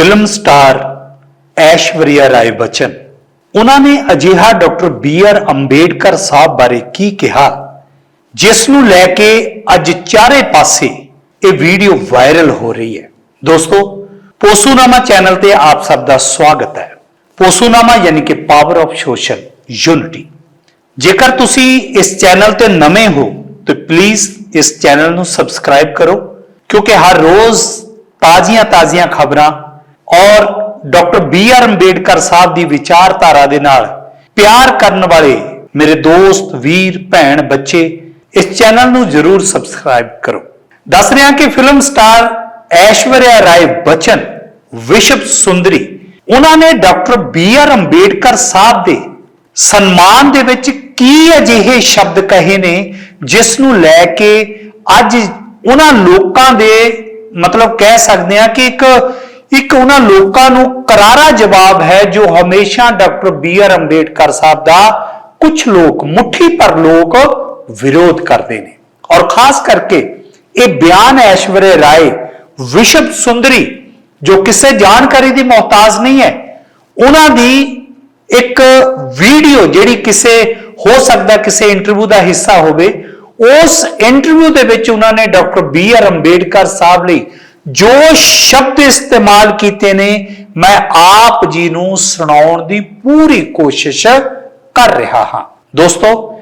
Film star Aishwarya Rai Bachchan. ਉਹਨਾਂ ਨੇ ਅਜਿਹਾ doctor B R Ambedkar sahib ਬਾਰੇ ਕੀ ਕਿਹਾ, ਜਿਸ ਨੂੰ ਲੈ ਕੇ ਅੱਜ ਚਾਰੇ ਪਾਸੇ ਇਹ ਵੀਡੀਓ ਵਾਇਰਲ ਹੋ ਰਹੀ ਹੈ। ਦੋਸਤੋ, ਪੋਸੂਨਾਮਾ ਚੈਨਲ ਤੇ ਆਪ ਸਭ ਦਾ ਸਵਾਗਤ ਹੈ। ਪੋਸੂਨਾਮਾ ਯਾਨੀ ਕਿ ਪਾਵਰ ਆਫ ਸੋਸ਼ਲ ਯੂਨਿਟੀ ਜੇਕਰ ਤੁਸੀਂ ਇਸ ਚੈਨਲ ਤੇ ਨਵੇਂ ਹੋ, ਤਾਂ ਪਲੀਜ਼ ਇਸ ਚੈਨਲ ਨੂੰ ਸਬਸਕ੍ਰਾਈਬ ਕਰੋ, ਕਿਉਂਕਿ ਹਰ ਰੋਜ਼ ਤਾਜ਼ੀਆਂ ਤਾਜ਼ੀਆਂ ਖਬਰਾਂ ਔਰ doctor B R Ambedkar sahib ਦੀ ਵਿਚਾਰਧਾਰਾ ਦੇ ਨਾਲ ਪਿਆਰ ਕਰਨ ਵਾਲੇ ਮੇਰੇ ਦੋਸਤ, ਵੀਰ, ਭੈਣ, ਬੱਚੇ, ਇਸ ਚੈਨਲ ਨੂੰ ਜਰੂਰ ਸਬਸਕ੍ਰਾਈਬ ਕਰੋ। ਦੱਸ ਰਿਹਾ ਕਿ ਫਿਲਮ ਸਟਾਰ ਐਸ਼ਵਰਿਆ ਰਾਏ ਬਚਨ, ਵਿਸ਼ਵ ਸੁੰਦਰੀ, ਉਹਨਾਂ ਨੇ doctor B R Ambedkar sahib ਦੇ ਸਨਮਾਨ ਦੇ ਵਿੱਚ ਕੀ ਅਜਿਹੇ ਸ਼ਬਦ ਕਹੇ ਨੇ, ਜਿਸ ਨੂੰ ਲੈ ਕੇ ਅੱਜ ਉਹਨਾਂ ਲੋਕਾਂ ਦੇ ਮਤਲਬ ਕਹਿ ਸਕਦੇ ਆ ਕਿ ਇੱਕ ਇੱਕ ਉਹਨਾਂ ਲੋਕਾਂ ਨੂੰ ਕਰਾਰਾ ਜਵਾਬ ਹੈ ਜੋ ਹਮੇਸ਼ਾ doctor B R Ambedkar sahib ਦਾ ਕੁਝ ਲੋਕ, ਮੁੱਠੀ ਪਰ ਲੋਕ ਵਿਰੋਧ ਕਰਦੇ ਨੇ। ਔਰ ਖਾਸ ਕਰਕੇ ਇਹ ਬਿਆਨ ਐਸ਼ਵਰਯ ਰਾਏ, ਵਿਸ਼ਵ ਸੁੰਦਰੀ, ਜੋ ਕਿਸੇ ਜਾਣਕਾਰੀ ਦੀ ਮੁਹਤਾਜ ਨਹੀਂ ਹੈ, ਉਹਨਾਂ ਦੀ ਇੱਕ ਵੀਡੀਓ ਜਿਹੜੀ ਕਿਸੇ, ਹੋ ਸਕਦਾ ਕਿਸੇ ਇੰਟਰਵਿਊ ਦਾ ਹਿੱਸਾ ਹੋਵੇ, ਉਸ ਇੰਟਰਵਿਊ ਦੇ ਵਿੱਚ ਉਹਨਾਂ ਨੇ doctor B R Ambedkar sahib ਲਈ ਜੋ ਸ਼ਬਦ ਇਸਤੇਮਾਲ ਕੀਤੇ ਨੇ, ਮੈਂ ਆਪ ਜੀ ਨੂੰ ਸੁਣਾਉਣ ਦੀ ਪੂਰੀ ਕੋਸ਼ਿਸ਼ ਕਰ ਰਿਹਾ ਹਾਂ। ਦੋਸਤੋ,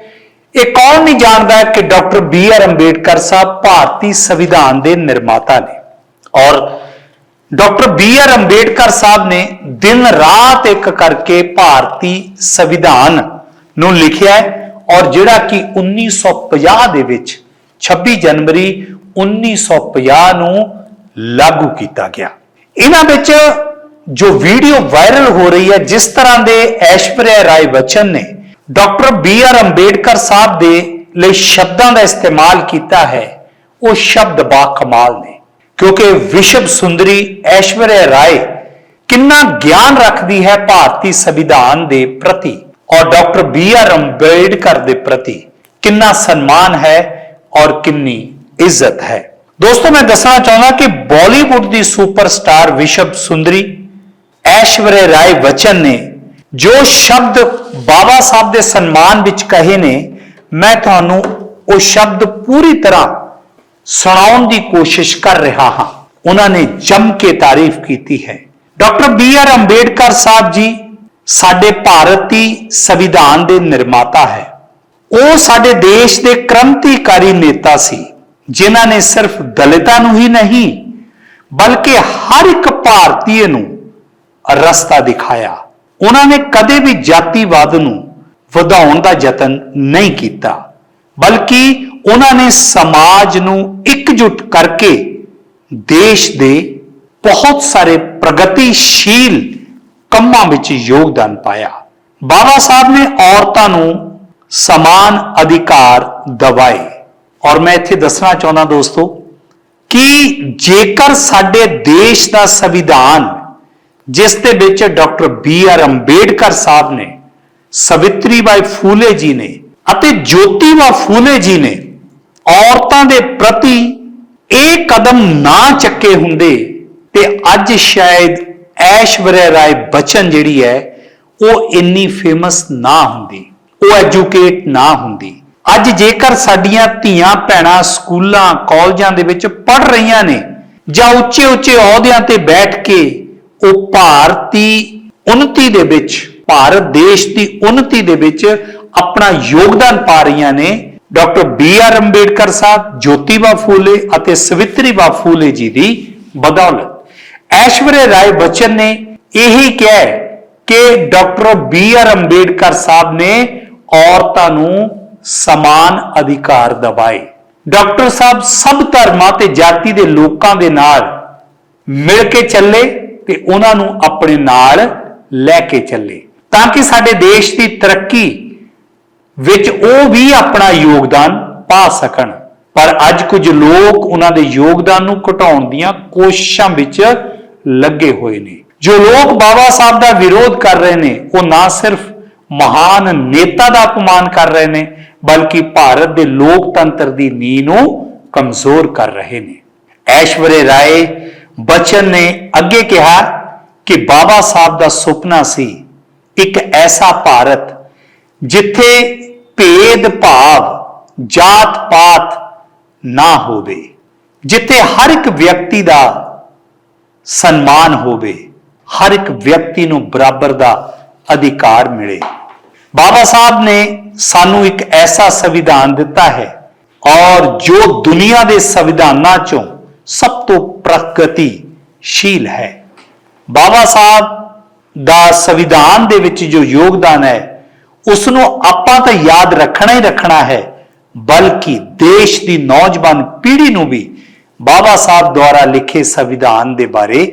ਇਹ ਕੌਣ ਨਹੀਂ ਜਾਣਦਾ ਕਿ doctor B R Ambedkar sahib ਭਾਰਤੀ ਸੰਵਿਧਾਨ ਦੇ ਨਿਰਮਾਤਾ ਨੇ? ਔਰ doctor B R Ambedkar sahib ਨੇ ਦਿਨ ਰਾਤ ਇੱਕ ਕਰਕੇ ਭਾਰਤੀ ਸੰਵਿਧਾਨ ਨੂੰ ਲਿਖਿਆ ਹੈ ਔਰ ਜਿਹੜਾ ਕਿ 1950 ਦੇ ਵਿੱਚ 26 ਜਨਵਰੀ 1950 ਨੂੰ ਲਾਗੂ ਕੀਤਾ ਗਿਆ। ਇਹਨਾਂ ਵਿੱਚ ਜੋ ਵੀਡੀਓ ਵਾਇਰਲ ਹੋ ਰਹੀ ਹੈ, ਜਿਸ ਤਰ੍ਹਾਂ ਦੇ ਐਸ਼ਵਰਿਆ ਰਾਏ ਬਚਨ ਨੇ doctor B R Ambedkar sahib ਦੇ ਲਈ ਸ਼ਬਦਾਂ ਦਾ ਇਸਤੇਮਾਲ ਕੀਤਾ ਹੈ, ਉਹ ਸ਼ਬਦ ਬਾ ਕਮਾਲ ਨੇ। ਕਿਉਂਕਿ ਵਿਸ਼ਵ ਸੁੰਦਰੀ ਐਸ਼ਵਰਿਆ ਰਾਏ ਕਿੰਨਾ ਗਿਆਨ ਰੱਖਦੀ ਹੈ ਭਾਰਤੀ ਸੰਵਿਧਾਨ ਦੇ ਪ੍ਰਤੀ ਔਰ ਡਾਕਟਰ ਬੀ ਆਰ ਅੰਬੇਡਕਰ ਦੇ ਪ੍ਰਤੀ ਕਿੰਨਾ ਸਨਮਾਨ ਹੈ ਔਰ ਕਿੰਨੀ ਇੱਜ਼ਤ ਹੈ। ਦੋਸਤੋ, ਮੈਂ ਦੱਸਣਾ ਚਾਹੁੰਦਾ ਕਿ ਬਾਲੀਵੁੱਡ ਦੀ ਸੁਪਰਸਟਾਰ ਵਿਸ਼ਵ ਸੁੰਦਰੀ ਐਸ਼ਵਰਿਆ ਰਾਏ ਬਚਨ ਨੇ ਜੋ ਸ਼ਬਦ ਬਾਬਾ ਸਾਹਿਬ ਦੇ ਸਨਮਾਨ ਵਿੱਚ ਕਹੇ ਨੇ, ਮੈਂ ਤੁਹਾਨੂੰ ਉਹ ਸ਼ਬਦ ਪੂਰੀ ਤਰ੍ਹਾਂ ਸੁਣਾਉਣ ਦੀ ਕੋਸ਼ਿਸ਼ ਕਰ ਰਿਹਾ ਹਾਂ। ਉਹਨਾਂ ਨੇ ਜਮ ਕੇ ਤਾਰੀਫ ਕੀਤੀ ਹੈ। Doctor B R Ambedkar sahib ji ਸਾਡੇ ਭਾਰਤੀ ਸੰਵਿਧਾਨ ਦੇ ਨਿਰਮਾਤਾ ਹੈ। ਉਹ ਸਾਡੇ ਦੇਸ਼ ਦੇ ਕ੍ਰਾਂਤੀਕਾਰੀ ਨੇਤਾ ਸੀ। ਜਿਨ੍ਹਾਂ ਨੇ ਸਿਰਫ ਦਲਿਤਾਂ ਨੂੰ ਹੀ ਨਹੀਂ, ਬਲਕਿ ਹਰ ਇੱਕ ਭਾਰਤੀਏ ਨੂੰ ਰਸਤਾ ਦਿਖਾਇਆ। ਉਹਨਾਂ ਨੇ ਕਦੇ ਵੀ ਜਾਤੀਵਾਦ ਨੂੰ ਵਧਾਉਣ ਦਾ ਯਤਨ ਨਹੀਂ ਕੀਤਾ, ਬਲਕਿ ਉਹਨਾਂ ਨੇ ਸਮਾਜ ਨੂੰ ਇਕਜੁੱਟ ਕਰਕੇ ਦੇਸ਼ ਦੇ ਬਹੁਤ ਸਾਰੇ ਪ੍ਰਗਤੀਸ਼ੀਲ ਕੰਮਾਂ ਵਿੱਚ ਯੋਗਦਾਨ ਪਾਇਆ। ਬਾਬਾ ਸਾਹਿਬ ਨੇ ਔਰਤਾਂ ਨੂੰ ਸਮਾਨ ਅਧਿਕਾਰ ਦਿਵਾਏ। ਔਰ ਮੈਂ ਇੱਥੇ ਦੱਸਣਾ ਚਾਹੁੰਦਾ ਦੋਸਤੋ ਕਿ ਜੇਕਰ ਸਾਡੇ ਦੇਸ਼ ਦਾ ਸੰਵਿਧਾਨ, ਜਿਸ ਦੇ ਵਿੱਚ doctor B R Ambedkar sahib ਨੇ ਸਵਿਤਰੀ ਬਾਈ ਫੂਲੇ ਜੀ ਨੇ ਅਤੇ ਜੋਤੀਬਾ ਫੂਲੇ ਜੀ ਨੇ ਔਰਤਾਂ ਦੇ ਪ੍ਰਤੀ ਇਹ ਕਦਮ ਨਾ ਚੱਕੇ ਹੁੰਦੇ ਤੇ ਅੱਜ ਸ਼ਾਇਦ ਐਸ਼ਵਰਿਆ ਰਾਏ ਬਚਨ ਜਿਹੜੀ ਹੈ, ਉਹ ਇੰਨੀ ਫੇਮਸ ਨਾ ਹੁੰਦੀ, ਉਹ ਐਜੂਕੇਟ ਨਾ ਹੁੰਦੀ। ਅੱਜ ਜੇਕਰ ਸਾਡੀਆਂ ਧੀਆਂ, ਭੈਣਾਂ ਸਕੂਲਾਂ, ਕਾਲਜਾਂ ਦੇ ਵਿੱਚ ਪੜ ਰਹੀਆਂ ਨੇ ਜਾਂ ਉੱਚੇ ਉੱਚੇ ਅਹੁਦਿਆਂ ਤੇ ਬੈਠ ਕੇ ਉਹ ਭਾਰਤੀ ਉન્નਤੀ ਦੇ ਵਿੱਚ, ਭਾਰਤ ਦੇਸ਼ ਦੀ ਉન્નਤੀ ਦੇ ਵਿੱਚ ਆਪਣਾ ਯੋਗਦਾਨ ਪਾ ਰਹੀਆਂ ਨੇ, doctor B R Ambedkar sahib, Jyotiba Phule ਅਤੇ ਸਵਿਤਰੀਬਾ ਫੂਲੇ ਜੀ ਦੀ ਬਦੌਲਤ। ਐਸ਼ਵਰੇ ਰਾਏ ਬਚਨ ਨੇ ਇਹੀ ਕਿਹਾ ਕਿ doctor B R Ambedkar sahib ਨੇ ਔਰਤਾਂ ਨੂੰ ਸਮਾਨ ਅਧਿਕਾਰ ਦਵਾਏ। ਡਾਕਟਰ ਸਾਹਿਬ ਸਭ ਧਰਮਾਂ ਤੇ ਜਾਤੀ ਦੇ ਲੋਕਾਂ ਦੇ ਨਾਲ ਮਿਲ ਕੇ ਚੱਲੇ ਤੇ ਉਹਨਾਂ ਨੂੰ ਆਪਣੇ ਨਾਲ ਲੈ ਕੇ ਚੱਲੇ। ਤਾਂ ਕਿ ਸਾਡੇ ਦੇਸ਼ ਦੀ ਤਰੱਕੀ ਵਿੱਚ ਉਹ ਵੀ ਆਪਣਾ ਯੋਗਦਾਨ ਪਾ ਸਕਣ। ਪਰ ਅੱਜ ਕੁਝ ਲੋਕ ਉਹਨਾਂ ਦੇ ਯੋਗਦਾਨ ਨੂੰ ਘਟਾਉਣ ਦੀਆਂ ਕੋਸ਼ਿਸ਼ਾਂ ਵਿੱਚ ਲੱਗੇ ਹੋਏ ਨੇ। ਜੋ ਲੋਕ ਬਾਬਾ ਸਾਹਿਬ ਦਾ ਵਿਰੋਧ ਕਰ ਰਹੇ ਨੇ, ਉਹ ਨਾ ਸਿਰਫ ਮਹਾਨ ਨੇਤਾ ਦਾ ਅਪਮਾਨ ਕਰ ਰਹੇ ਨੇ ਬਲਕਿ ਭਾਰਤ ਦੇ ਲੋਕਤੰਤਰ ਦੀ ਨੀਂਹ ਨੂੰ ਕਮਜ਼ੋਰ ਕਰ ਰਹੇ ਨੇ। ਐਸ਼ਵਰੇ ਰਾਏ ਬਚਨ ਨੇ ਅੱਗੇ ਕਿਹਾ ਕਿ ਬਾਬਾ ਸਾਹਿਬ ਦਾ ਸੁਪਨਾ ਸੀ ਇੱਕ ਐਸਾ ਭਾਰਤ ਜਿੱਥੇ ਭੇਦ ਭਾਵ, ਜਾਤ ਪਾਤ ਨਾ ਹੋਵੇ, ਜਿੱਥੇ ਹਰ ਇੱਕ ਵਿਅਕਤੀ ਦਾ ਸਨਮਾਨ ਹੋਵੇ, ਹਰ ਇੱਕ ਵਿਅਕਤੀ ਨੂੰ ਬਰਾਬਰ ਦਾ ਅਧਿਕਾਰ ਮਿਲੇ। ਬਾਬਾ ਸਾਹਿਬ ਨੇ ਸਾਨੂੰ ਇੱਕ ਐਸਾ ਸੰਵਿਧਾਨ ਦਿੱਤਾ ਹੈ ਔਰ ਜੋ ਦੁਨੀਆ ਦੇ ਸੰਵਿਧਾਨਾਂ ਚੋਂ ਸਭ ਤੋਂ ਪ੍ਰਗਤੀਸ਼ੀਲ ਹੈ। ਬਾਬਾ ਸਾਹਿਬ ਦਾ ਸੰਵਿਧਾਨ ਦੇ ਵਿੱਚ ਜੋ ਯੋਗਦਾਨ ਹੈ ਉਸ ਨੂੰ ਆਪਾਂ ਤਾਂ ਯਾਦ ਰੱਖਣਾ ਹੀ ਰੱਖਣਾ ਹੈ, ਬਲਕਿ ਦੇਸ਼ ਦੀ ਨੌਜਵਾਨ ਪੀੜ੍ਹੀ ਨੂੰ ਵੀ ਬਾਬਾ ਸਾਹਿਬ ਦੁਆਰਾ ਲਿਖੇ ਸੰਵਿਧਾਨ ਦੇ ਬਾਰੇ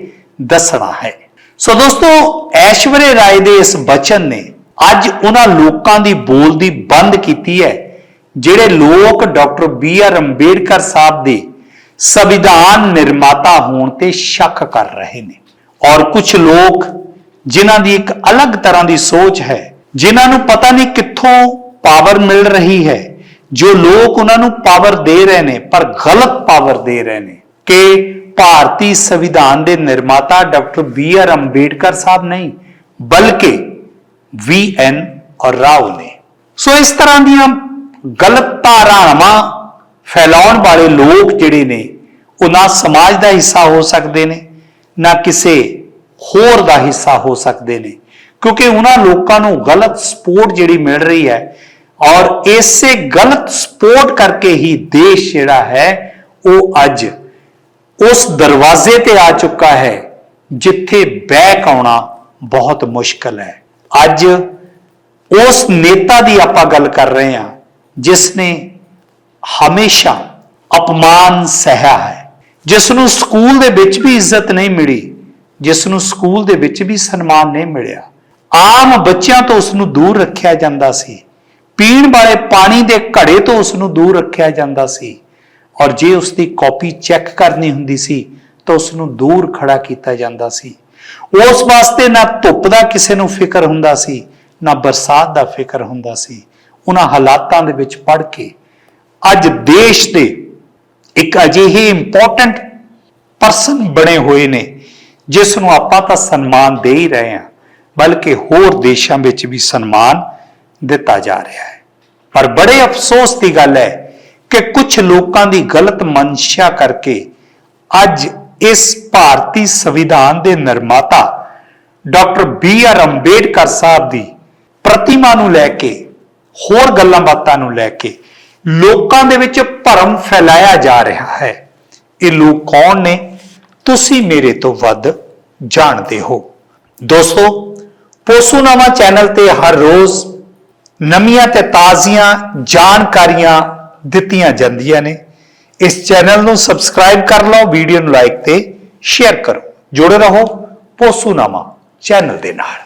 ਦੱਸਣਾ ਹੈ। ਸੋ ਦੋਸਤੋ ਐਸ਼ਵਰੇ ਰਾਏ ਦੇ ਇਸ ਬਚਨ ਨੇ ਅੱਜ ਉਹਨਾਂ ਲੋਕਾਂ ਦੀ ਬੋਲਦੀ ਬੰਦ ਕੀਤੀ ਹੈ, ਜਿਹੜੇ ਲੋਕ doctor B R Ambedkar sahib ਦੇ ਸੰਵਿਧਾਨ ਨਿਰਮਾਤਾ ਹੋਣ ਤੇ ਸ਼ੱਕ ਕਰ ਰਹੇ ਨੇ। ਔਰ ਕੁਝ ਲੋਕ ਜਿਨ੍ਹਾਂ ਦੀ ਇੱਕ ਅਲੱਗ ਤਰ੍ਹਾਂ ਦੀ ਸੋਚ ਹੈ, ਜਿਨ੍ਹਾਂ ਨੂੰ ਪਤਾ ਨਹੀਂ ਕਿੱਥੋਂ ਪਾਵਰ ਮਿਲ ਰਹੀ ਹੈ, ਜੋ ਲੋਕ ਉਹਨਾਂ ਨੂੰ ਪਾਵਰ ਦੇ ਰਹੇ ਨੇ, ਪਰ ਗਲਤ ਪਾਵਰ ਦੇ ਰਹੇ ਨੇ ਕਿ ਭਾਰਤੀ ਸੰਵਿਧਾਨ ਦੇ ਨਿਰਮਾਤਾ doctor B R Ambedkar sahib ਨਹੀਂ, ਬਲਕਿ ਵੀ ਐਨ ਔਰ ਰਾਓ ਨੇ। ਸੋ ਇਸ ਤਰ੍ਹਾਂ ਦੀਆਂ ਗਲਤ ਧਾਰਨਾਵਾਂ ਫੈਲਾਉਣ ਵਾਲੇ ਲੋਕ ਜਿਹੜੇ ਨੇ ਉਹ ਨਾ ਸਮਾਜ ਦਾ ਹਿੱਸਾ ਹੋ ਸਕਦੇ ਨੇ, ਨਾ ਕਿਸੇ ਹੋਰ ਦਾ ਹਿੱਸਾ ਹੋ ਸਕਦੇ ਨੇ। ਕਿਉਂਕਿ ਉਹਨਾਂ ਲੋਕਾਂ ਨੂੰ ਗਲਤ ਸਪੋਰਟ ਜਿਹੜੀ ਮਿਲ ਰਹੀ ਹੈ ਔਰ ਇਸੇ ਗਲਤ ਸਪੋਰਟ ਕਰਕੇ ਹੀ ਦੇਸ਼ ਜਿਹੜਾ ਹੈ, ਉਹ ਅੱਜ ਉਸ ਦਰਵਾਜ਼ੇ ਤੇ ਆ ਚੁੱਕਾ ਹੈ, ਜਿੱਥੇ ਬੈਕ ਆਉਣਾ ਬਹੁਤ ਮੁਸ਼ਕਲ ਹੈ। ਅੱਜ ਉਸ ਨੇਤਾ ਦੀ ਆਪਾਂ ਗੱਲ ਕਰ ਰਹੇ ਹਾਂ, ਜਿਸ ਨੇ ਹਮੇਸ਼ਾ ਅਪਮਾਨ ਸਹਿਆ ਹੈ। ਜਿਸ ਨੂੰ ਸਕੂਲ ਦੇ ਵਿੱਚ ਵੀ ਇੱਜ਼ਤ ਨਹੀਂ ਮਿਲੀ, ਜਿਸ ਨੂੰ ਸਕੂਲ ਦੇ ਵਿੱਚ ਵੀ ਸਨਮਾਨ ਨਹੀਂ ਮਿਲਿਆ। ਆਮ ਬੱਚਿਆਂ ਤੋਂ ਉਸ ਨੂੰ ਦੂਰ ਰੱਖਿਆ ਜਾਂਦਾ ਸੀ। ਪੀਣ ਵਾਲੇ ਪਾਣੀ ਦੇ ਘੜੇ ਤੋਂ ਉਸ ਨੂੰ ਦੂਰ ਰੱਖਿਆ ਜਾਂਦਾ ਸੀ। ਔਰ ਜੇ ਉਸ ਦੀ ਕਾਪੀ ਚੈੱਕ ਕਰਨੀ ਹੁੰਦੀ ਸੀ, ਤਾਂ ਉਸ ਨੂੰ ਦੂਰ ਖੜਾ ਕੀਤਾ ਜਾਂਦਾ ਸੀ। ਉਸ ਵਾਸਤੇ ਨਾ ਧੁੱਪ ਦਾ ਕਿਸੇ ਨੂੰ ਫਿਕਰ ਹੁੰਦਾ ਸੀ, ਨਾ ਬਰਸਾਤ ਦਾ ਫਿਕਰ ਹੁੰਦਾ ਸੀ। ਉਹਨਾਂ ਹਾਲਾਤਾਂ ਦੇ ਵਿੱਚ ਪੜ ਕੇ ਅੱਜ ਦੇਸ਼ ਦੇ ਇੱਕ ਅਜਿਹੇ ਇੰਪੋਰਟੈਂਟ ਪਰਸਨ ਬਣੇ ਹੋਏ ਨੇ, ਜਿਸ ਨੂੰ ਆਪਾਂ ਤਾਂ ਸਨਮਾਨ ਦੇ ਹੀ ਰਹੇ ਹਾਂ, ਬਲਕਿ ਹੋਰ ਦੇਸ਼ਾਂ ਵਿੱਚ ਵੀ ਸਨਮਾਨ ਦਿੱਤਾ ਜਾ ਰਿਹਾ ਹੈ। ਪਰ ਬੜੇ ਅਫਸੋਸ ਦੀ ਗੱਲ ਹੈ ਕਿ ਕੁਝ ਲੋਕਾਂ ਦੀ ਗਲਤ ਮਨਸ਼ਾ ਕਰਕੇ ਅੱਜ ਇਸ ਭਾਰਤੀ ਸੰਵਿਧਾਨ ਦੇ ਨਿਰਮਾਤਾ doctor B R Ambedkar sahib ਦੀ ਪ੍ਰਤਿਮਾ ਨੂੰ ਲੈ ਕੇ, ਹੋਰ ਗੱਲਾਂ ਬਾਤਾਂ ਨੂੰ ਲੈ ਕੇ ਲੋਕਾਂ ਦੇ ਵਿੱਚ ਭਰਮ ਫੈਲਾਇਆ ਜਾ ਰਿਹਾ ਹੈ। ਇਹ ਲੋਕ ਕੌਣ ਨੇ? ਤੁਸੀਂ ਮੇਰੇ ਤੋਂ ਵੱਧ ਜਾਣਦੇ ਹੋ। ਦੋਸਤੋ, ਪੋਸੂਨਾਮਾ ਚੈਨਲ ਤੇ ਹਰ ਰੋਜ਼ ਨਵੀਆਂ ਤੇ ਤਾਜ਼ੀਆਂ ਜਾਣਕਾਰੀਆਂ ਦਿੱਤੀਆਂ ਜਾਂਦੀਆਂ ਨੇ। ਇਸ ਚੈਨਲ ਨੂੰ ਸਬਸਕ੍ਰਾਈਬ ਕਰ ਲਓ, ਵੀਡੀਓ ਨੂੰ ਲਾਈਕ ਤੇ ਸ਼ੇਅਰ ਕਰੋ। ਜੁੜੇ ਰਹੋ ਪੋਸੂਨਾਮਾ ਚੈਨਲ ਦੇ ਨਾਲ।